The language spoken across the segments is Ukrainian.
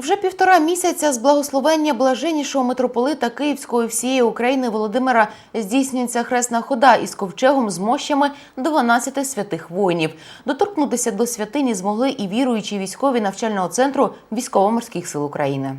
Вже півтора місяця з благословення блаженнішого митрополита Київської всієї України Володимира здійснюється хресна хода із ковчегом з мощами 12 святих воїнів. Доторкнутися до святині змогли і віруючі військові навчального центру військово-морських сил України.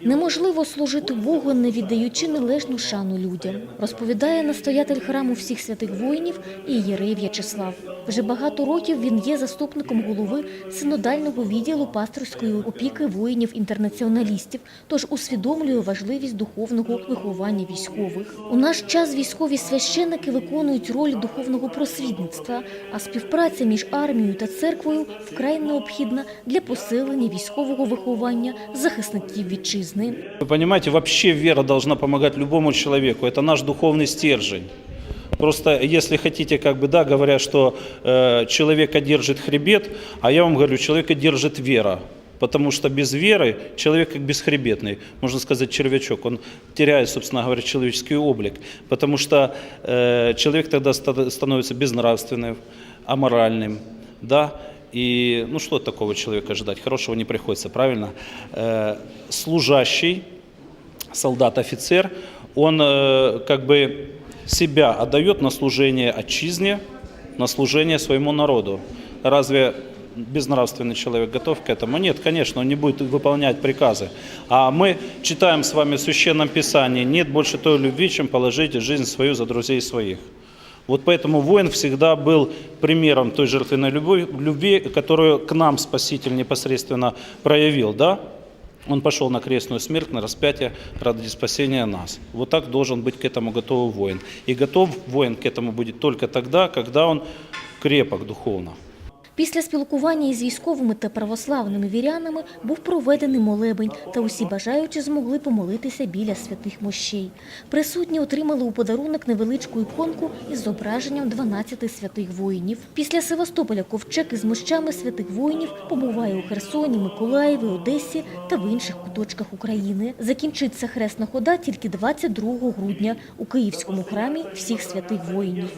Неможливо служити Богу, не віддаючи належну шану людям, розповідає настоятель храму всіх святих воїнів і Єрей В'ячеслав. Вже багато років він є заступником голови синодального відділу пасторської опіки воїнів-інтернаціоналістів, тож усвідомлює важливість духовного виховання військових. У наш час військові священники виконують роль духовного просвітництва, а співпраця між армією та церквою вкрай необхідна для посилення військового виховання захисників вітчизни. Вы понимаете, вообще вера должна помогать любому человеку. Это наш духовный стержень. Просто если хотите, как бы, да, говорят, что э, человека держит хребет, а я вам говорю, человека держит вера. Потому что без веры человек как бесхребетный, можно сказать, червячок. Он теряет, собственно говоря, человеческий облик. Потому что э, человек тогда ста- становится безнравственным, аморальным, да, и ну что от такого человека ожидать? Хорошего не приходится, правильно? Э, служащий, солдат-офицер, он э, как бы себя отдает на служение отчизне, на служение своему народу. Разве безнравственный человек готов к этому? Нет, конечно, он не будет выполнять приказы. А мы читаем с вами в Священном Писании, нет больше той любви, чем положить жизнь свою за друзей своих. Вот поэтому воин всегда был примером той жертвенной любви, любви, которую к нам Спаситель непосредственно проявил, да? Он пошел на крестную смерть, на распятие ради спасения нас. Вот так должен быть к этому готов воин. И готов воин к этому будет только тогда, когда он крепок духовно. Після спілкування із військовими та православними вірянами був проведений молебень, та усі бажаючі змогли помолитися біля святих мощей. Присутні отримали у подарунок невеличку іконку із зображенням 12 святих воїнів. Після Севастополя ковчег із мощами святих воїнів побуває у Херсоні, Миколаєві, Одесі та в інших куточках України. Закінчиться хресна хода тільки 22 грудня у Київському храмі всіх святих воїнів.